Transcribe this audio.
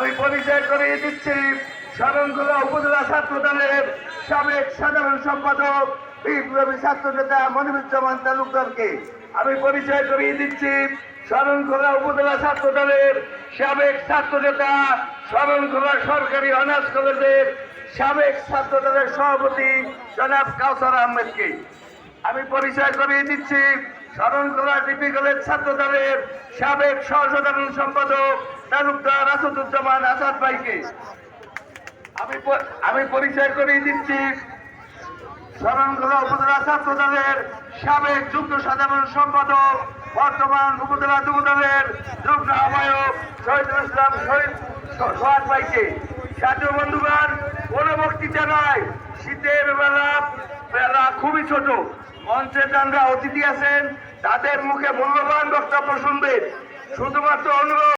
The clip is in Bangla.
আমি পরিচয় করিয়ে দিচ্ছি শরণখোলা উপজেলা ছাত্র দলের সাবেক সাধারণ সম্পাদক বিপ্লবী ছাত্র নেতা মনিরুজ্জামান তালুকদারকে। আমি পরিচয় করিয়ে দিচ্ছি শরণখোলা উপজেলা ছাত্র দলের সাবেক ছাত্র নেতা শরণখোলা সরকারি অনার্স কলেজের সাবেক ছাত্র দলের সভাপতি জনাব কাউসার আহমেদকে। আমি পরিচয় করিয়ে দিচ্ছি শরণখোলা ডিপি কলেজ ছাত্র দলের সাবেক সহসাধারণ সম্পাদক তালুকদার আসাদুজ্জামান আসাদ ভাইকে। আমি আমি পরিচয় করিয়ে দিচ্ছি। শরণখোলা উপজেলা ছাত্র দলের সাবেক যুগ্ম সাধারণ সম্পাদক, বর্তমান উপজেলা যুব দলের যুগ্ম আহ্বায়ক শহীদুল ইসলাম শহীদ সোহাগ ভাইকে। জাতীয় বন্ধুগণ কোন বক্তৃতা নয় শীতের বেলা বেলা খুবই ছোট। মঞ্চে যারা অতিথি আছেন, তাদের মুখে মূল্যবান বক্তব্য শুনবেন। শুধুমাত্র অনুরোধ